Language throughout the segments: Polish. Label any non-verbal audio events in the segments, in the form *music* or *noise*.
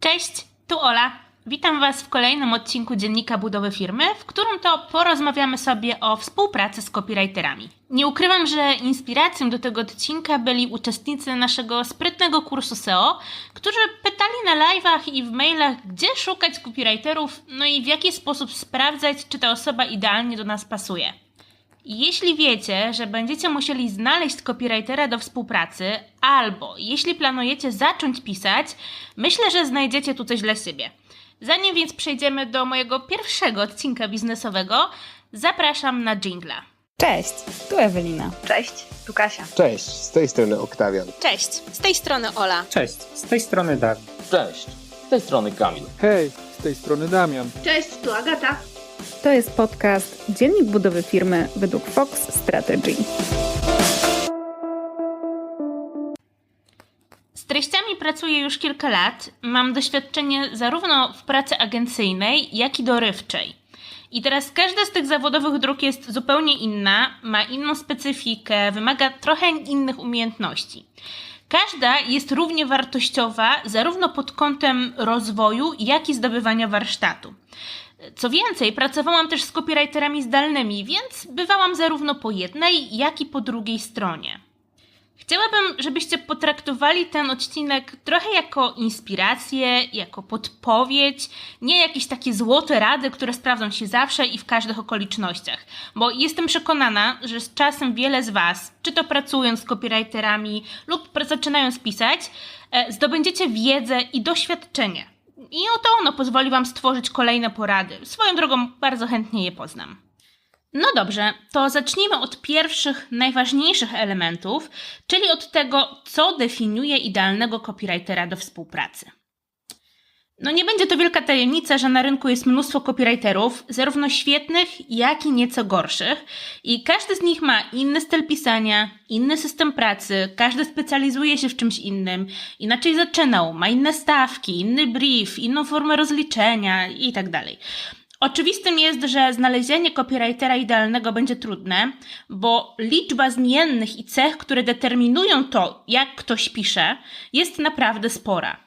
Cześć, tu Ola. Witam Was w kolejnym odcinku Dziennika Budowy Firmy, w którym to porozmawiamy sobie o współpracy z copywriterami. Nie ukrywam, że inspiracją do tego odcinka byli uczestnicy naszego sprytnego kursu SEO, którzy pytali na live'ach i w mailach, gdzie szukać copywriterów, no i w jaki sposób sprawdzać, czy ta osoba idealnie do nas pasuje. Jeśli wiecie, że będziecie musieli znaleźć copywritera do współpracy, albo jeśli planujecie zacząć pisać, myślę, że znajdziecie tu coś dla siebie. Zanim więc przejdziemy do mojego pierwszego odcinka biznesowego, zapraszam na jingla. Cześć, tu Ewelina. Cześć, tu Kasia. Cześć, z tej strony Oktawian. Cześć, z tej strony Ola. Cześć, z tej strony Dawid. Cześć, z tej strony Kamil. Hej, z tej strony Damian. Cześć, tu Agata. To jest podcast Dziennik budowy firmy według Fox Strategy. Z treściami pracuję już kilka lat. Mam doświadczenie zarówno w pracy agencyjnej, jak i dorywczej. I teraz każda z tych zawodowych dróg jest zupełnie inna, ma inną specyfikę, wymaga trochę innych umiejętności. Każda jest równie wartościowa, zarówno pod kątem rozwoju, jak i zdobywania warsztatu. Co więcej, pracowałam też z copywriterami zdalnymi, więc bywałam zarówno po jednej, jak i po drugiej stronie. Chciałabym, żebyście potraktowali ten odcinek trochę jako inspirację, jako podpowiedź, nie jakieś takie złote rady, które sprawdzą się zawsze i w każdych okolicznościach. Bo jestem przekonana, że z czasem wiele z Was, czy to pracując z copywriterami lub zaczynając pisać, e, zdobędziecie wiedzę i doświadczenie. I oto ono pozwoli Wam stworzyć kolejne porady. Swoją drogą bardzo chętnie je poznam. No dobrze, to zacznijmy od pierwszych, najważniejszych elementów, czyli od tego, co definiuje idealnego copywritera do współpracy. No nie będzie to wielka tajemnica, że na rynku jest mnóstwo copywriterów, zarówno świetnych, jak i nieco gorszych, i każdy z nich ma inny styl pisania, inny system pracy, każdy specjalizuje się w czymś innym, inaczej zaczynał, ma inne stawki, inny brief, inną formę rozliczenia itd. Oczywistym jest, że znalezienie copywritera idealnego będzie trudne, bo liczba zmiennych i cech, które determinują to, jak ktoś pisze, jest naprawdę spora.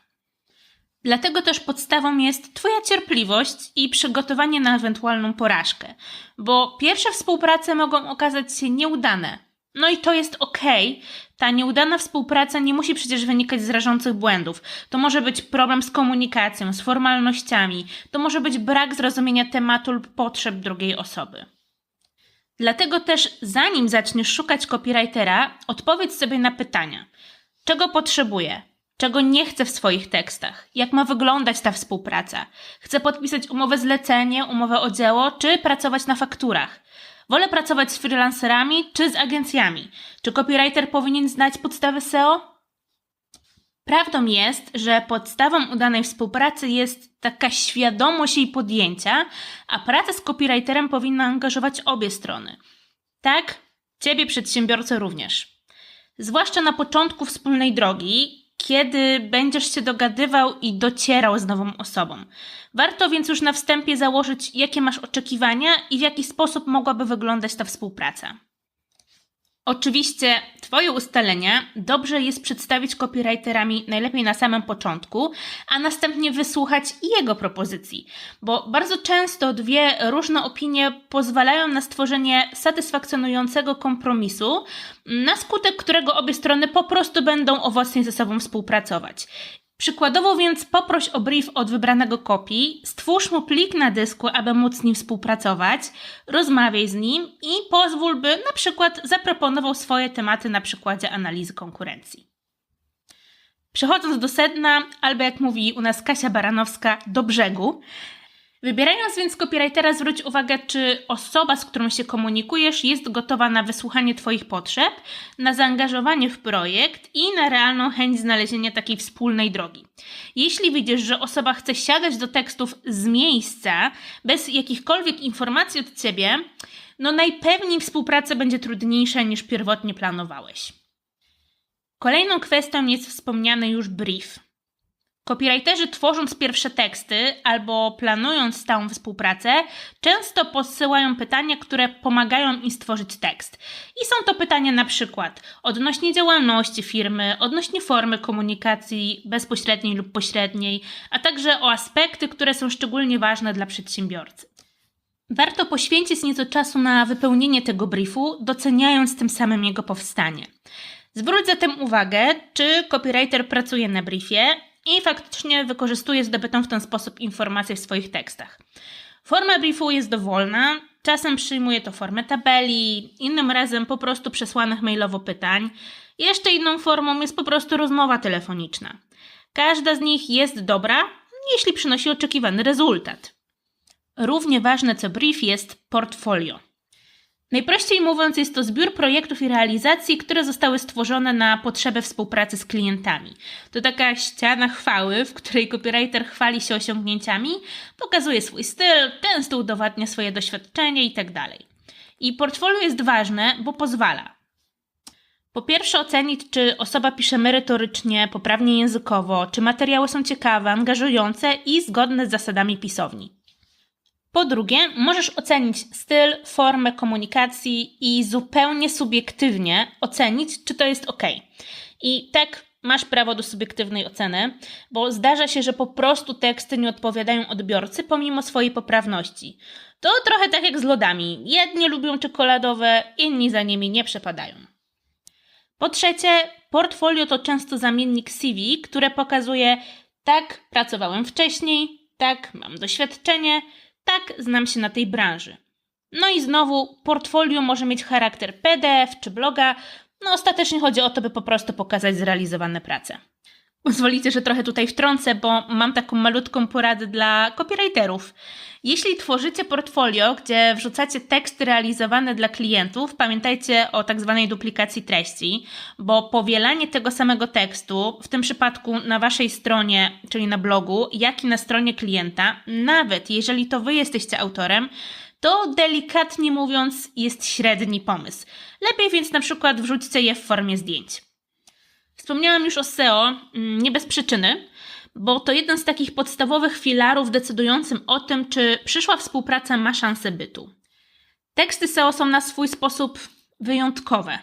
Dlatego też podstawą jest Twoja cierpliwość i przygotowanie na ewentualną porażkę, bo pierwsze współprace mogą okazać się nieudane. No i to jest ok. Ta nieudana współpraca nie musi przecież wynikać z rażących błędów. To może być problem z komunikacją, z formalnościami, to może być brak zrozumienia tematu lub potrzeb drugiej osoby. Dlatego też, zanim zaczniesz szukać copywritera, odpowiedz sobie na pytania: czego potrzebuję? Czego nie chcę w swoich tekstach? Jak ma wyglądać ta współpraca? Chcę podpisać umowę zlecenie, umowę o dzieło, czy pracować na fakturach? Wolę pracować z freelancerami czy z agencjami? Czy copywriter powinien znać podstawy SEO? Prawdą jest, że podstawą udanej współpracy jest taka świadomość jej podjęcia, a praca z copywriterem powinna angażować obie strony. Tak, ciebie przedsiębiorcę również. Zwłaszcza na początku wspólnej drogi, kiedy będziesz się dogadywał i docierał z nową osobą. Warto więc już na wstępie założyć, jakie masz oczekiwania i w jaki sposób mogłaby wyglądać ta współpraca. Oczywiście Twoje ustalenia dobrze jest przedstawić copywriterami najlepiej na samym początku, a następnie wysłuchać jego propozycji, bo bardzo często dwie różne opinie pozwalają na stworzenie satysfakcjonującego kompromisu, na skutek którego obie strony po prostu będą owocnie ze sobą współpracować. Przykładowo więc poproś o brief od wybranego kopii, stwórz mu plik na dysku, aby móc z nim współpracować, rozmawiaj z nim i pozwól, by na przykład zaproponował swoje tematy na przykładzie analizy konkurencji. Przechodząc do sedna, albo jak mówi u nas Kasia Baranowska, do brzegu, Wybierając więc copywritera, zwróć uwagę, czy osoba, z którą się komunikujesz, jest gotowa na wysłuchanie Twoich potrzeb, na zaangażowanie w projekt i na realną chęć znalezienia takiej wspólnej drogi. Jeśli widzisz, że osoba chce siadać do tekstów z miejsca, bez jakichkolwiek informacji od Ciebie, no najpewniej współpraca będzie trudniejsza niż pierwotnie planowałeś. Kolejną kwestią jest wspomniany już brief. Copywriterzy tworząc pierwsze teksty albo planując stałą współpracę, często posyłają pytania, które pomagają im stworzyć tekst. I są to pytania na przykład odnośnie działalności firmy, odnośnie formy komunikacji bezpośredniej lub pośredniej, a także o aspekty, które są szczególnie ważne dla przedsiębiorcy. Warto poświęcić nieco czasu na wypełnienie tego briefu, doceniając tym samym jego powstanie. Zwróć zatem uwagę, czy copywriter pracuje na briefie i faktycznie wykorzystuje zdobytą w ten sposób informacje w swoich tekstach. Forma briefu jest dowolna, czasem przyjmuje to formę tabeli, innym razem po prostu przesłanych mailowo pytań, jeszcze inną formą jest po prostu rozmowa telefoniczna. Każda z nich jest dobra, jeśli przynosi oczekiwany rezultat. Równie ważne co brief jest portfolio. Najprościej mówiąc, jest to zbiór projektów i realizacji, które zostały stworzone na potrzebę współpracy z klientami. To taka ściana chwały, w której copywriter chwali się osiągnięciami, pokazuje swój styl, często udowadnia swoje doświadczenie itd. I portfolio jest ważne, bo pozwala po pierwsze, ocenić, czy osoba pisze merytorycznie, poprawnie językowo, czy materiały są ciekawe, angażujące i zgodne z zasadami pisowni. Po drugie, możesz ocenić styl, formę komunikacji i zupełnie subiektywnie ocenić, czy to jest ok. I tak masz prawo do subiektywnej oceny, bo zdarza się, że po prostu teksty nie odpowiadają odbiorcy pomimo swojej poprawności. To trochę tak jak z lodami. Jedni lubią czekoladowe, inni za nimi nie przepadają. Po trzecie, portfolio to często zamiennik CV, które pokazuje tak, pracowałem wcześniej, tak, mam doświadczenie, tak, znam się na tej branży. No i znowu, portfolio może mieć charakter PDF czy bloga. No, ostatecznie chodzi o to, by po prostu pokazać zrealizowane prace. Pozwolicie, że trochę tutaj wtrącę, bo mam taką malutką poradę dla copywriterów. Jeśli tworzycie portfolio, gdzie wrzucacie teksty realizowane dla klientów, pamiętajcie o tak zwanej duplikacji treści, bo powielanie tego samego tekstu, w tym przypadku na waszej stronie, czyli na blogu, jak i na stronie klienta, nawet jeżeli to wy jesteście autorem, to delikatnie mówiąc jest średni pomysł. Lepiej więc na przykład wrzućcie je w formie zdjęć. Wspomniałam już o SEO mm, nie bez przyczyny, bo to jeden z takich podstawowych filarów decydującym o tym, czy przyszła współpraca ma szansę bytu. Teksty SEO są na swój sposób wyjątkowe.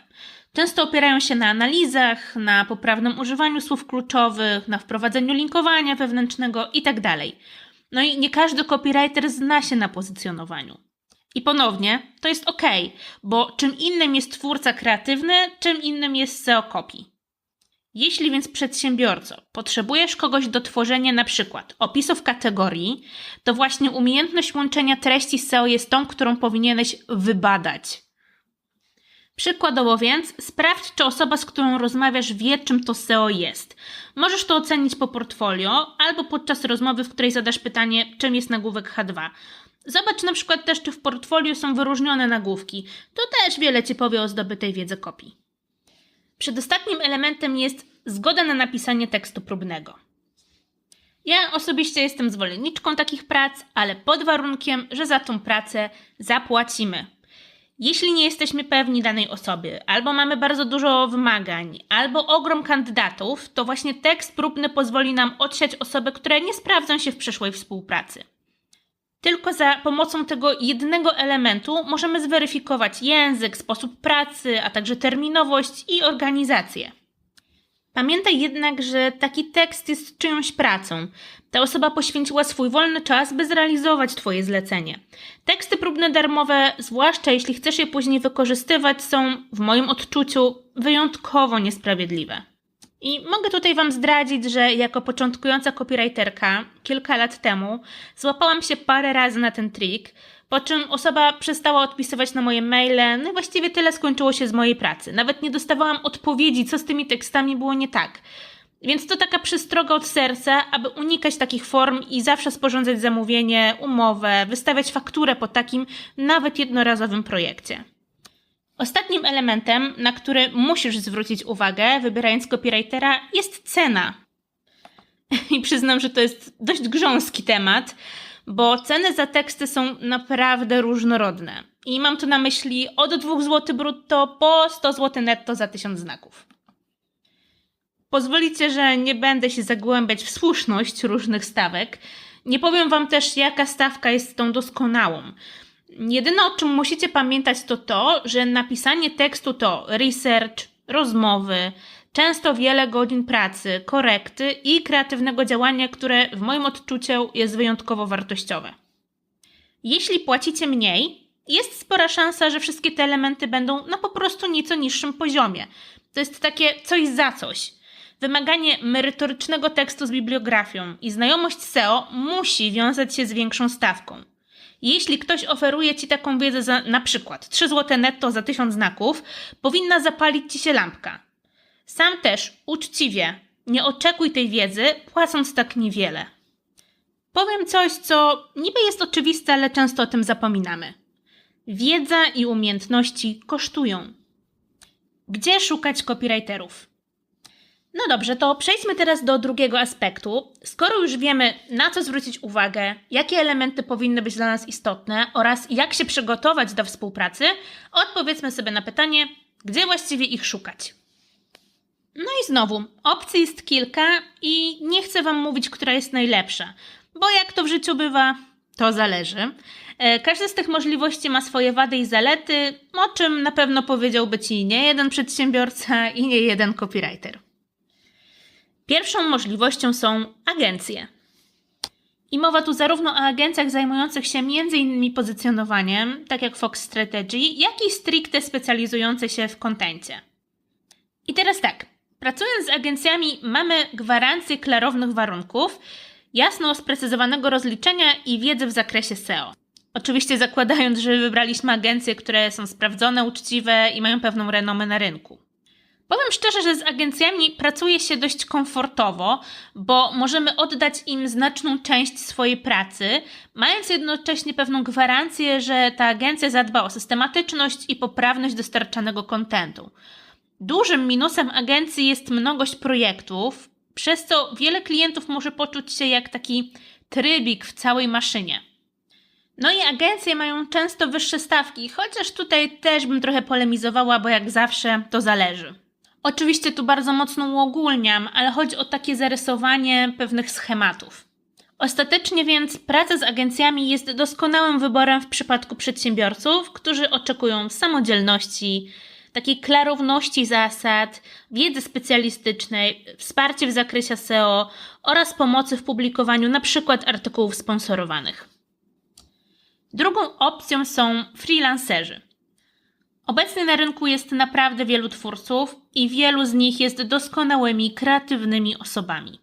Często opierają się na analizach, na poprawnym używaniu słów kluczowych, na wprowadzeniu linkowania wewnętrznego itd. No i nie każdy copywriter zna się na pozycjonowaniu. I ponownie, to jest ok, bo czym innym jest twórca kreatywny, czym innym jest SEO copy. Jeśli więc przedsiębiorco potrzebujesz kogoś do tworzenia na przykład opisów kategorii, to właśnie umiejętność łączenia treści SEO jest tą, którą powinieneś wybadać. Przykładowo więc sprawdź, czy osoba, z którą rozmawiasz, wie, czym to SEO jest. Możesz to ocenić po portfolio albo podczas rozmowy, w której zadasz pytanie, czym jest nagłówek H2. Zobacz na przykład też, czy w portfolio są wyróżnione nagłówki. To też wiele Ci powie o zdobytej wiedzy kopii. Przedostatnim elementem jest zgoda na napisanie tekstu próbnego. Ja osobiście jestem zwolenniczką takich prac, ale pod warunkiem, że za tą pracę zapłacimy. Jeśli nie jesteśmy pewni danej osoby, albo mamy bardzo dużo wymagań, albo ogrom kandydatów, to właśnie tekst próbny pozwoli nam odsiać osoby, które nie sprawdzą się w przyszłej współpracy. Tylko za pomocą tego jednego elementu możemy zweryfikować język, sposób pracy, a także terminowość i organizację. Pamiętaj jednak, że taki tekst jest czyjąś pracą. Ta osoba poświęciła swój wolny czas, by zrealizować Twoje zlecenie. Teksty próbne darmowe, zwłaszcza jeśli chcesz je później wykorzystywać, są w moim odczuciu wyjątkowo niesprawiedliwe. I mogę tutaj Wam zdradzić, że jako początkująca copywriterka kilka lat temu złapałam się parę razy na ten trik, po czym osoba przestała odpisywać na moje maile, no i właściwie tyle skończyło się z mojej pracy. Nawet nie dostawałam odpowiedzi, co z tymi tekstami było nie tak. Więc to taka przystroga od serca, aby unikać takich form i zawsze sporządzać zamówienie, umowę, wystawiać fakturę po takim nawet jednorazowym projekcie. Ostatnim elementem, na który musisz zwrócić uwagę, wybierając copywritera, jest cena. *laughs* I przyznam, że to jest dość grząski temat, bo ceny za teksty są naprawdę różnorodne. I mam tu na myśli od 2 zł brutto po 100 zł netto za 1000 znaków. pozwolicie, że nie będę się zagłębiać w słuszność różnych stawek. Nie powiem Wam też, jaka stawka jest tą doskonałą. Jedyne o czym musicie pamiętać to to, że napisanie tekstu to research, rozmowy, często wiele godzin pracy, korekty i kreatywnego działania, które w moim odczuciu jest wyjątkowo wartościowe. Jeśli płacicie mniej, jest spora szansa, że wszystkie te elementy będą na po prostu nieco niższym poziomie. To jest takie coś za coś. Wymaganie merytorycznego tekstu z bibliografią i znajomość SEO musi wiązać się z większą stawką. Jeśli ktoś oferuje Ci taką wiedzę za na przykład 3 zł netto za 1000 znaków, powinna zapalić Ci się lampka. Sam też, uczciwie, nie oczekuj tej wiedzy, płacąc tak niewiele. Powiem coś, co niby jest oczywiste, ale często o tym zapominamy. Wiedza i umiejętności kosztują. Gdzie szukać copywriterów? No dobrze, to przejdźmy teraz do drugiego aspektu. Skoro już wiemy, na co zwrócić uwagę, jakie elementy powinny być dla nas istotne oraz jak się przygotować do współpracy, odpowiedzmy sobie na pytanie, gdzie właściwie ich szukać. No i znowu, opcji jest kilka i nie chcę Wam mówić, która jest najlepsza, bo jak to w życiu bywa, to zależy. E, Każda z tych możliwości ma swoje wady i zalety, o czym na pewno powiedziałby Ci nie jeden przedsiębiorca i nie jeden copywriter. Pierwszą możliwością są agencje. I mowa tu zarówno o agencjach zajmujących się m.in. pozycjonowaniem, tak jak Fox Strategy, jak i stricte specjalizujące się w kontencie. I teraz tak, pracując z agencjami mamy gwarancję klarownych warunków, jasno sprecyzowanego rozliczenia i wiedzy w zakresie SEO. Oczywiście zakładając, że wybraliśmy agencje, które są sprawdzone, uczciwe i mają pewną renomę na rynku. Powiem szczerze, że z agencjami pracuje się dość komfortowo, bo możemy oddać im znaczną część swojej pracy, mając jednocześnie pewną gwarancję, że ta agencja zadba o systematyczność i poprawność dostarczanego kontentu. Dużym minusem agencji jest mnogość projektów, przez co wiele klientów może poczuć się jak taki trybik w całej maszynie. No i agencje mają często wyższe stawki, chociaż tutaj też bym trochę polemizowała, bo jak zawsze to zależy. Oczywiście tu bardzo mocno uogólniam, ale chodzi o takie zarysowanie pewnych schematów. Ostatecznie więc praca z agencjami jest doskonałym wyborem w przypadku przedsiębiorców, którzy oczekują samodzielności, takiej klarowności zasad, wiedzy specjalistycznej, wsparcia w zakresie SEO oraz pomocy w publikowaniu np. artykułów sponsorowanych. Drugą opcją są freelancerzy. Obecnie na rynku jest naprawdę wielu twórców i wielu z nich jest doskonałymi, kreatywnymi osobami.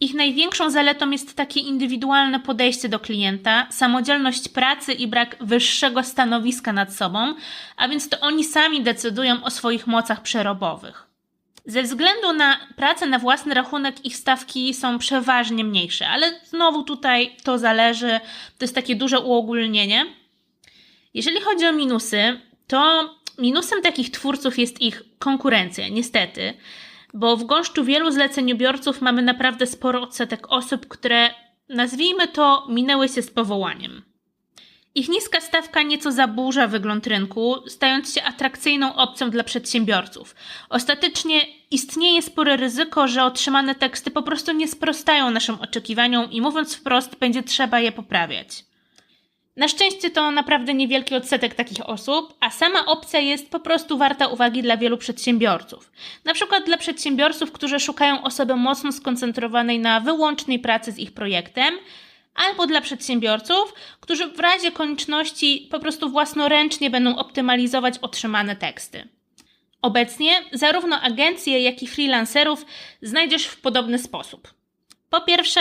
Ich największą zaletą jest takie indywidualne podejście do klienta, samodzielność pracy i brak wyższego stanowiska nad sobą, a więc to oni sami decydują o swoich mocach przerobowych. Ze względu na pracę na własny rachunek ich stawki są przeważnie mniejsze, ale znowu tutaj to zależy, to jest takie duże uogólnienie. Jeżeli chodzi o minusy, to minusem takich twórców jest ich konkurencja, niestety, bo w gąszczu wielu zleceniobiorców mamy naprawdę sporo odsetek osób, które, nazwijmy to, minęły się z powołaniem. Ich niska stawka nieco zaburza wygląd rynku, stając się atrakcyjną opcją dla przedsiębiorców. Ostatecznie istnieje spore ryzyko, że otrzymane teksty po prostu nie sprostają naszym oczekiwaniom i mówiąc wprost, będzie trzeba je poprawiać. Na szczęście to naprawdę niewielki odsetek takich osób, a sama opcja jest po prostu warta uwagi dla wielu przedsiębiorców. Na przykład dla przedsiębiorców, którzy szukają osoby mocno skoncentrowanej na wyłącznej pracy z ich projektem, albo dla przedsiębiorców, którzy w razie konieczności po prostu własnoręcznie będą optymalizować otrzymane teksty. Obecnie zarówno agencje, jak i freelancerów znajdziesz w podobny sposób. Po pierwsze,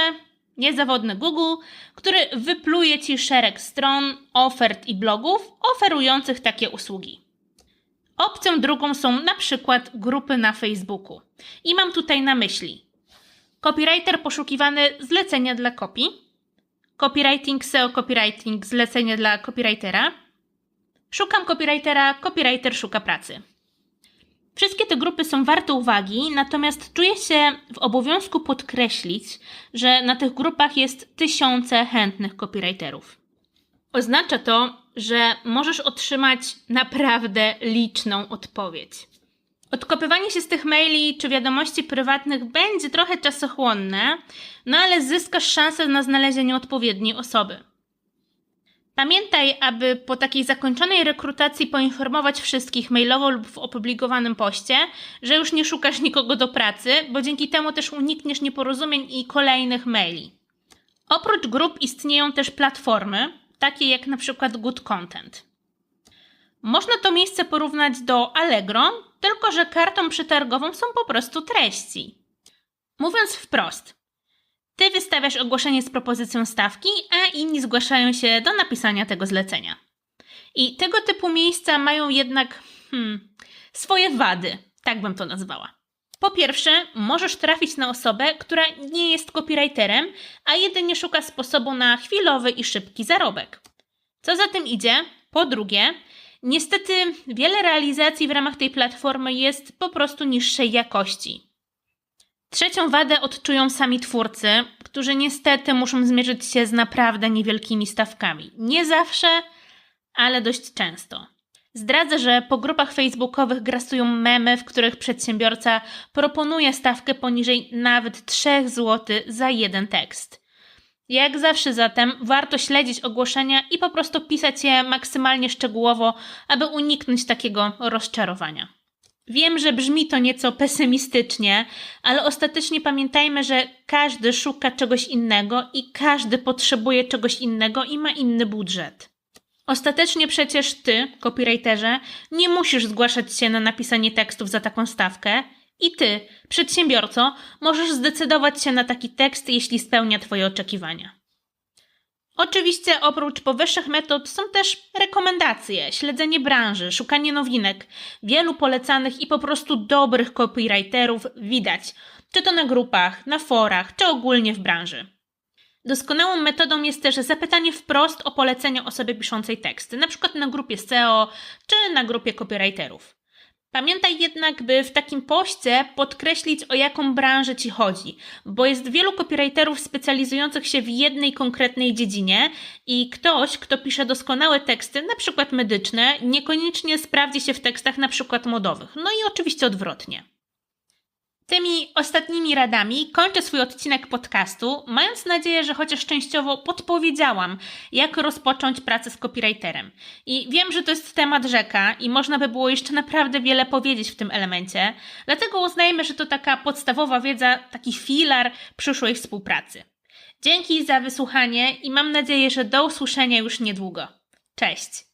niezawodny Google, który wypluje Ci szereg stron, ofert i blogów oferujących takie usługi. Opcją drugą są na przykład grupy na Facebooku. I mam tutaj na myśli copywriter poszukiwany zlecenia dla kopii, copywriting SEO copywriting zlecenie dla copywritera, szukam copywritera, copywriter szuka pracy. Wszystkie te grupy są warte uwagi, natomiast czuję się w obowiązku podkreślić, że na tych grupach jest tysiące chętnych copywriterów. Oznacza to, że możesz otrzymać naprawdę liczną odpowiedź. Odkopywanie się z tych maili czy wiadomości prywatnych będzie trochę czasochłonne, no ale zyskasz szansę na znalezienie odpowiedniej osoby. Pamiętaj, aby po takiej zakończonej rekrutacji poinformować wszystkich mailowo lub w opublikowanym poście, że już nie szukasz nikogo do pracy, bo dzięki temu też unikniesz nieporozumień i kolejnych maili. Oprócz grup istnieją też platformy, takie jak na przykład Good Content. Można to miejsce porównać do Allegro, tylko że kartą przetargową są po prostu treści. Mówiąc wprost, ty wystawiasz ogłoszenie z propozycją stawki, a inni zgłaszają się do napisania tego zlecenia. I tego typu miejsca mają jednak hmm, swoje wady, tak bym to nazwała. Po pierwsze, możesz trafić na osobę, która nie jest copywriterem, a jedynie szuka sposobu na chwilowy i szybki zarobek. Co za tym idzie, po drugie, niestety wiele realizacji w ramach tej platformy jest po prostu niższej jakości. Trzecią wadę odczują sami twórcy, którzy niestety muszą zmierzyć się z naprawdę niewielkimi stawkami. Nie zawsze, ale dość często. Zdradzę, że po grupach facebookowych grasują memy, w których przedsiębiorca proponuje stawkę poniżej nawet 3 zł za jeden tekst. Jak zawsze zatem warto śledzić ogłoszenia i po prostu pisać je maksymalnie szczegółowo, aby uniknąć takiego rozczarowania. Wiem, że brzmi to nieco pesymistycznie, ale ostatecznie pamiętajmy, że każdy szuka czegoś innego i każdy potrzebuje czegoś innego i ma inny budżet. Ostatecznie przecież ty, copywriterze, nie musisz zgłaszać się na napisanie tekstów za taką stawkę i ty, przedsiębiorco, możesz zdecydować się na taki tekst, jeśli spełnia twoje oczekiwania. Oczywiście oprócz powyższych metod są też rekomendacje, śledzenie branży, szukanie nowinek. Wielu polecanych i po prostu dobrych copywriterów widać, czy to na grupach, na forach, czy ogólnie w branży. Doskonałą metodą jest też zapytanie wprost o polecenia osoby piszącej teksty, na przykład na grupie SEO czy na grupie copywriterów. Pamiętaj jednak, by w takim poście podkreślić, o jaką branżę ci chodzi, bo jest wielu copywriterów specjalizujących się w jednej konkretnej dziedzinie i ktoś, kto pisze doskonałe teksty, na przykład medyczne, niekoniecznie sprawdzi się w tekstach na przykład modowych. No i oczywiście odwrotnie. Tymi ostatnimi radami kończę swój odcinek podcastu, mając nadzieję, że chociaż częściowo podpowiedziałam, jak rozpocząć pracę z copywriterem. I wiem, że to jest temat rzeka i można by było jeszcze naprawdę wiele powiedzieć w tym elemencie, dlatego uznajmy, że to taka podstawowa wiedza, taki filar przyszłej współpracy. Dzięki za wysłuchanie i mam nadzieję, że do usłyszenia już niedługo. Cześć!